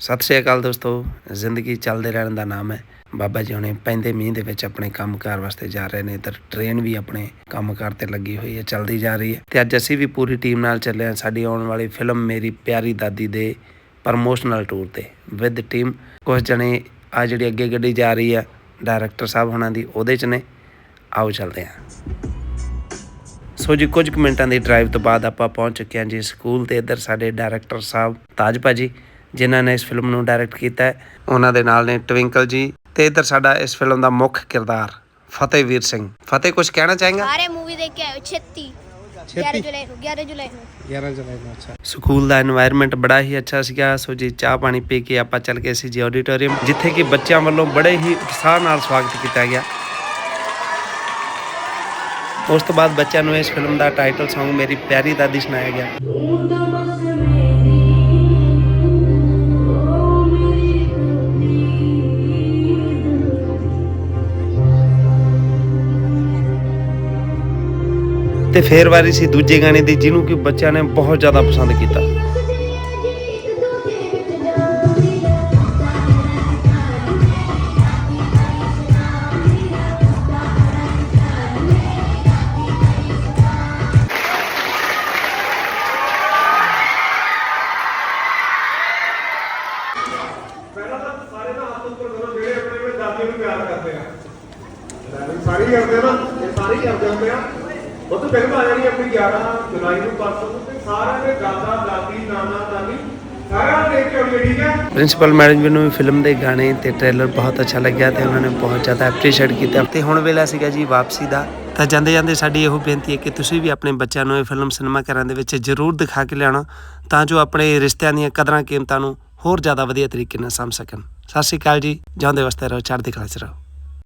ਸਤਿ ਸ਼੍ਰੀ ਅਕਾਲ ਦੋਸਤੋ, ਜ਼ਿੰਦਗੀ ਚੱਲਦੇ ਰਹਿਣ ਦਾ ਨਾਮ ਹੈ। ਬਾਬਾ ਜੀ ਹੁਣੇ ਪੈਂਦੇ ਮੀਂਹ ਦੇ ਵਿੱਚ ਆਪਣੇ ਕੰਮਕਾਰ ਵਾਸਤੇ ਜਾ ਰਹੇ ਨੇ, ਇੱਧਰ ਟ੍ਰੇਨ ਵੀ ਆਪਣੇ ਕੰਮਕਾਰ ਤੇ ਲੱਗੀ ਹੋਈ ਹੈ, ਚੱਲਦੀ ਜਾ ਰਹੀ ਹੈ। ਤੇ ਅੱਜ ਅਸੀਂ ਵੀ ਪੂਰੀ ਟੀਮ ਨਾਲ ਚੱਲੇ ਹਾਂ ਸਾਡੀ ਆਉਣ ਵਾਲੀ ਫਿਲਮ ਮੇਰੀ ਪਿਆਰੀ ਦਾਦੀ ਦੇ ਪ੍ਰਮੋਸ਼ਨਲ ਟੂਰ ਤੇ ਵਿਦ ਟੀਮ ਕੁਝ ਜਣੇ ਆ ਜਿਹੜੀ ਅੱਗੇ ਗੱਡੀ ਜਾ ਰਹੀ ਆ ਡਾਇਰੈਕਟਰ ਸਾਹਿਬ ਹੁਣਾਂ ਦੀ, ਉਹਦੇ ਚ ਨੇ। ਆਓ ਚੱਲਦੇ ਹਾਂ। ਸੋ ਜੀ, ਕੁਝ ਕੁ ਮਿੰਟਾਂ ਦੀ ਡਰਾਈਵ ਤੋਂ ਬਾਅਦ ਆਪਾਂ ਪਹੁੰਚ ਚੁੱਕੇ ਹਾਂ ਜੀ ਸਕੂਲ ਤੇ, ਇੱਧਰ ਸਾਡੇ ਡਾਇਰੈਕਟਰ ਸਾਹਿਬ, ਤਾਜ ਭਾਜੀ। ਜਿਨ੍ਹਾਂ ਨੇ ਇਸ ਫਿਲਮ ਨੂੰ ਡਾਇਰੈਕਟ ਕੀਤਾ ਹੈ। ਉਹਨਾਂ ਦੇ ਨਾਲ ਨੇ ਟਵਿੰਕਲ ਜੀ ਤੇ ਇਧਰ ਸਾਡਾ ਇਸ ਫਿਲਮ ਦਾ ਮੁੱਖ ਕਿਰਦਾਰ ਫਤਿਹ ਵੀਰ ਸਿੰਘ। ਫਤਿਹ ਕੁਝ ਕਹਿਣਾ ਚਾਹੇਗਾ? ਸਾਰੇ ਮੂਵੀ ਦੇਖ ਕੇ ਆਇਓ 11 ਜੁਲਾਈ ਨੂੰ 11 ਜੁਲਾਈ ਨੂੰ। 11 ਜੁਲਾਈ ਨੂੰ ਅੱਛਾ। ਸਕੂਲ ਦਾ এনवायरमेंट ਬੜਾ ਹੀ ਅੱਛਾ ਸੀਗਾ। ਸੋ ਜੀ ਚਾਹ ਪਾਣੀ ਪੀ ਕੇ ਆਪਾਂ ਚੱਲ ਗਏ ਸੀ ਜੀ ਆਡੀਟੋਰੀਅਮ ਜਿੱਥੇ ਕਿ ਬੱਚਿਆਂ ਵੱਲੋਂ ਬੜੇ ਹੀ ਉਤਸ਼ਾਹ ਨਾਲ ਸਵਾਗਤ ਕੀਤਾ ਗਿਆ। ਉਸ ਤੋਂ ਬਾਅਦ ਬੱਚਿਆਂ ਨੂੰ ਇਸ ਫਿਲਮ ਦਾ ਟਾਈਟਲ Song ਮੇਰੀ ਪਿਆਰੀ ਦਾਦੀ ਸੁਣਾਇਆ ਗਿਆ। ਤੇ ਫੇਰ ਵਾਰੀ ਸੀ ਦੂਜੇ ਗਾਣੇ ਦੀ, ਜਿਹਨੂੰ ਕਿ ਬੱਚਿਆਂ ਨੇ ਬਹੁਤ ਜ਼ਿਆਦਾ ਪਸੰਦ ਕੀਤਾ। ਸਾਰੇ ਕਰਦੇ ਨਾ, ਇਹ ਸਾਰੇ ਕਰਦੇ ਹੁੰਦੇ ਆ। ਉਹ ਤੋਂ ਫਿਲਮ ਆ ਜਾਣੀ ਆਪਣੀ 11 ਜੁਲਾਈ ਨੂੰ ਪਰਸੋਂ ਤੇ ਸਾਰਿਆਂ ਦੇ ਦਾਦਾ, ਦਾਦੀ, ਨਾਨਾ, ਦਾਦੀ, ਸਾਰਿਆਂ ਨੂੰ ਪ੍ਰਿੰਸੀਪਲ ਮੈਡਮ ਜੀ ਨੂੰ ਫਿਲਮ ਦੇ ਗਾਣੇ ਤੇ ਟ੍ਰੇਲਰ ਬਹੁਤ ਅੱਛਾ ਲੱਗਿਆ ਤੇ ਉਹਨਾਂ ਨੇ ਬਹੁਤ ਜ਼ਿਆਦਾ ਐਪਰੀਸ਼ੀਏਟ ਕੀਤਾ। ਤੇ ਹੁਣ ਵੇਲਾ ਸੀਗਾ ਜੀ ਵਾਪਸੀ ਦਾ। ਤਾਂ ਜਾਂਦੇ ਜਾਂਦੇ ਸਾਡੀ ਇਹੋ ਬੇਨਤੀ ਹੈ ਕਿ ਤੁਸੀਂ ਵੀ ਆਪਣੇ ਬੱਚਿਆਂ ਨੂੰ ਇਹ ਫਿਲਮ ਸਿਨੇਮਾ ਘਰਾਂ ਦੇ ਵਿੱਚ ਜ਼ਰੂਰ ਦਿਖਾ ਕੇ ਲਿਆਉਣਾ, ਤਾਂ ਜੋ ਆਪਣੇ ਰਿਸ਼ਤਿਆਂ ਦੀਆਂ ਕਦਰਾਂ ਕੀਮਤਾਂ ਨੂੰ ਹੋਰ ਜ਼ਿਆਦਾ ਵਧੀਆ ਤਰੀਕੇ ਨਾਲ ਸਮਝ ਸਕਣ। ਸਤਿ ਸ਼੍ਰੀ ਅਕਾਲ ਜੀ। ਜਾਂਦੇ ਵਸਤੇ ਰਹੋ, ਚੜ੍ਹਦੀ ਕਲਾ ਚ ਰਹੋ।